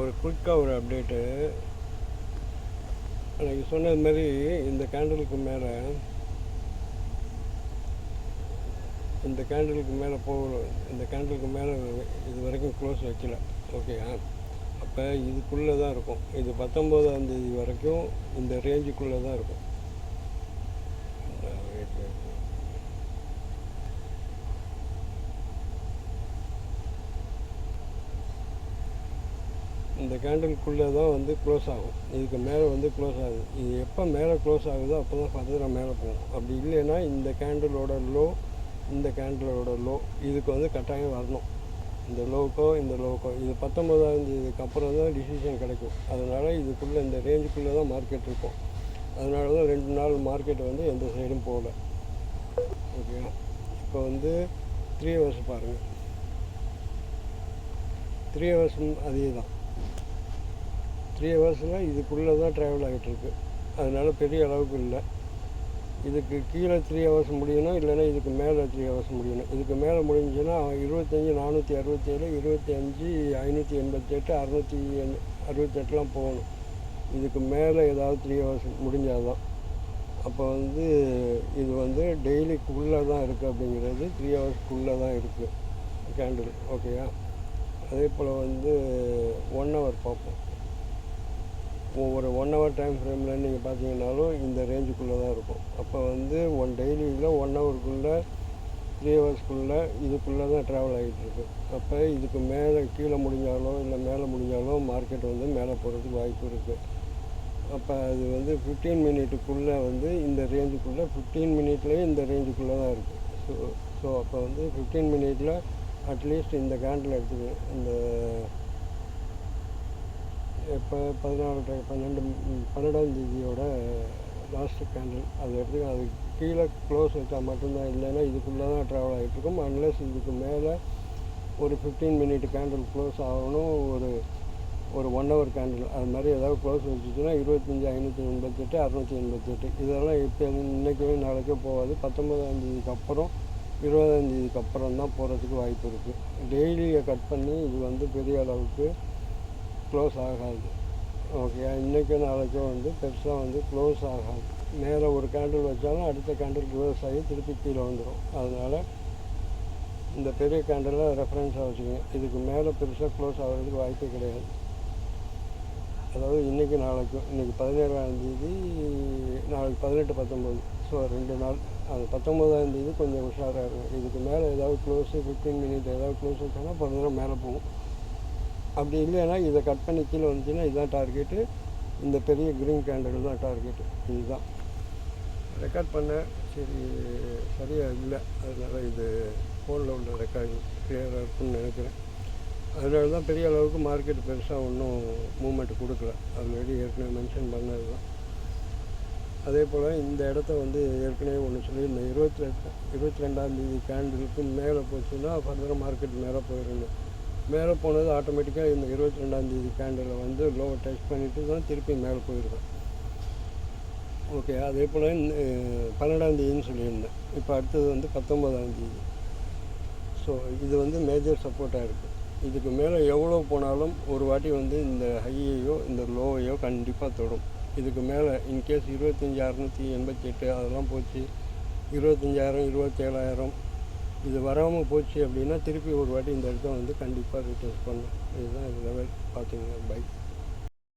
ஒரு குயிக்காக ஒரு அப்டேட்டு எனக்கு சொன்னது மாதிரி இந்த கேண்டலுக்கு மேலே இந்த கேண்டலுக்கு மேலே போகணும் இந்த கேண்டலுக்கு மேலே இது வரைக்கும் க்ளோஸ் வைக்கல. ஓகேயா அப்போ இதுக்குள்ளே தான் இருக்கும். இது பத்தொம்போதாம் தேதி வரைக்கும் இந்த ரேஞ்சுக்குள்ளே தான் இருக்கும். இந்த கேண்டிலுக்குள்ளே தான் வந்து க்ளோஸ் ஆகும். இதுக்கு மேலே வந்து க்ளோஸ் ஆகுது. இது எப்போ மேலே க்ளோஸ் ஆகுதோ அப்போ தான் ஃபர்தராக மேலே போகும் அப்படி இல்லைன்னா இந்த கேண்டிலோட லோ இந்த கேண்டிலோட லோ இதுக்கு வந்து கட்டாயம் வரணும். இந்த லோக்கோ இந்த லோக்கோ இது பத்தொம்போதாம் தேதிக்கு அப்புறம் தான் டிசிஷன் கிடைக்கும். அதனால் இதுக்குள்ளே இந்த ரேஞ்சுக்குள்ளே தான் மார்க்கெட் இருக்கும். அதனால தான் ரெண்டு நாள் மார்க்கெட் வந்து எந்த சைடும் போகல. ஓகே இப்போ வந்து த்ரீ ஹவர்ஸ் பாருங்கள் த்ரீ ஹவர்ஸும் அதே தான். த்ரீ ஹவர்ஸில் இதுக்குள்ளே தான் ட்ராவல் ஆகிட்டுருக்கு அதனால் பெரிய அளவுக்கு இல்லை. இதுக்கு கீழே த்ரீ ஹவர்ஸ் முடியணும் இல்லைன்னா இதுக்கு மேலே த்ரீ ஹவர்ஸ் முடியணும். இதுக்கு மேலே முடிஞ்சுன்னா இருபத்தஞ்சி நானூற்றி அறுபத்தேழு இருபத்தி அஞ்சு ஐநூற்றி எண்பத்தெட்டு அறநூற்றி எண் அறுபத்தெட்டுலாம் போகணும். இதுக்கு மேலே ஏதாவது த்ரீ ஹவர்ஸ் முடிஞ்சால் தான் அப்போ வந்து இது வந்து டெய்லிக்குள்ளே தான் இருக்குது அப்படிங்கிறது த்ரீ ஹவர்ஸ்க்குள்ளே தான் இருக்குது கேண்டில் ஓகேயா அதே போல் வந்து ஒன் ஹவர் பார்ப்போம். ஒவ்வொரு ஒன் ஹவர் டைம் ஃப்ரேமில் நீங்கள் பார்த்தீங்கன்னாலும் இந்த ரேஞ்சுக்குள்ளே தான் இருக்கும். அப்போ வந்து ஒன் டெய்லியில் ஒன் ஹவருக்குள்ளே த்ரீ ஹவர்ஸ்க்குள்ளே இதுக்குள்ளே தான் ட்ராவல் ஆகிட்டுருக்கு அப்போ இதுக்கு மேலே கீழே முடிஞ்சாலோ இல்லை மேலே முடிஞ்சாலோ மார்க்கெட் வந்து மேலே போகிறதுக்கு வாய்ப்பு இருக்குது அப்போ அது வந்து ஃபிஃப்டீன் மினிட்டுக்குள்ளே வந்து இந்த ரேஞ்சுக்குள்ளே ஃபிஃப்டீன் மினிட்லேயே இந்த ரேஞ்சுக்குள்ளே தான் இருக்குது ஸோ ஸோ அப்போ வந்து ஃபிஃப்டீன் மினிட்டில் அட்லீஸ்ட் இந்த கேண்டில் எடுத்துக்கணும் இந்த இப்போ பதினாறு பன்னெண்டு பன்னெண்டாம் தேதியோட லாஸ்ட்டு கேண்டில் அது எடுத்து அது கீழே க்ளோஸ் வச்சா மட்டும்தான் இல்லைன்னா இதுக்குள்ளே தான் ட்ராவல் ஆகிட்டு இருக்கும். அன்லஸ் இதுக்கு மேலே ஒரு ஃபிஃப்டீன் மினிட் கேண்டில் க்ளோஸ் ஆகணும் ஒரு ஒரு ஒன் ஹவர் கேண்டில் அது மாதிரி ஏதாவது க்ளோஸ் வச்சுச்சுன்னா இருபத்தஞ்சி ஐநூற்றி எண்பத்தெட்டு அறநூற்றி எண்பத்தெட்டு. இதெல்லாம் இப்போ இன்றைக்கவே நாளைக்கே போகாது. பத்தொன்பதாம் தேதிக்கு அப்புறம் இருபதாம் தேதிக்கு அப்புறம் தான் போகிறதுக்கு வாய்ப்பு இருக்குது டெய்லியை கட் பண்ணி இது வந்து பெரிய அளவுக்கு க்ளோஸ் ஆகாது. ஓகே இன்றைக்கும் நாளைக்கும் வந்து பெருசாக வந்து க்ளோஸ் ஆகாது. மேலே ஒரு கேண்டில் வச்சாலும் அடுத்த கேண்டில் க்ளோஸ் ஆகி திருப்பி கீழே வந்துடும் அதனால் இந்த பெரிய கேண்டிலை ரெஃபரன்ஸாக வச்சுக்கோங்க. இதுக்கு மேலே பெருசாக க்ளோஸ் ஆகிறதுக்கு வாய்ப்பே கிடையாது. அதாவது இன்றைக்கி நாளைக்கும் இன்றைக்கி பதினேழாம் தேதி நாளைக்கு பதினெட்டு பத்தொம்போது ஸோ ரெண்டு நாள். அது பத்தொம்போதாம் தேதி கொஞ்சம் உஷாராக இருக்கும். இதுக்கு மேலே ஏதாவது க்ளோஸு ஃபிஃப்டீன் மினிட் ஏதாவது க்ளோஸ் வச்சாங்கன்னா பதினேழு மேலே போகும். அப்படி இல்லைன்னா இதை கட் பண்ணி கீழே வந்துச்சுன்னா இதுதான் டார்கெட்டு இந்த பெரிய க்ரீன் கேண்டில் தான் டார்கெட்டு இதுதான். ரெக்கார்ட் பண்ணேன் சரி சரியாக இல்லை. அதனால் இது ஃபோனில் உள்ள ரெக்கார்டு கிளியராக இருக்குன்னு நினைக்கிறேன். அதனால தான் பெரிய அளவுக்கு மார்க்கெட் பெருசாக ஒன்றும் மூமெண்ட் கொடுக்கல. ஆல்ரெடி ஏற்கனவே மென்ஷன் பண்ணது தான். அதே போல் இந்த இடத்த வந்து ஏற்கனவே ஒன்று சொல்லியிருந்தேன். இருபத்தி ரெண்டு இருபத்தி ரெண்டாம் தேதி கேண்டிலுக்கு மேலே போச்சுன்னா ஃபர்தராக மார்க்கெட் மேலே போயிடணும். மேலே போனது ஆட்டோமேட்டிக்காக இந்த இருபத்தி ரெண்டாந்தேதி கேண்டில் வந்து லோவை டச் பண்ணிவிட்டு தான் திருப்பி மேலே போயிருக்கேன் ஓகே அதே போல் பன்னெண்டாந்தேதின்னு சொல்லியிருந்தேன். இப்போ அடுத்தது வந்து பத்தொம்போதாந்தேதி ஸோ இது வந்து மேஜர் சப்போர்ட்டாக இருக்குது இதுக்கு மேலே எவ்வளோ போனாலும் ஒரு வாட்டி வந்து இந்த ஹையையோ இந்த லோவையோ கண்டிப்பாக தொடும். இதுக்கு மேலே இன்கேஸ் இருபத்தஞ்சி அறநூற்றி எண்பத்தி எட்டு அதெல்லாம் போச்சு. இருபத்தஞ்சாயிரம் இருபத்தேழாயிரம் இது வராமல் போச்சு அப்படின்னா திருப்பி ஒரு வாட்டி இந்த இடத்த வந்து கண்டிப்பாக ரிட்டர்ன்ஸ் பண்ணும் இதுதான் இது பார்த்தீங்கன்னா பைக்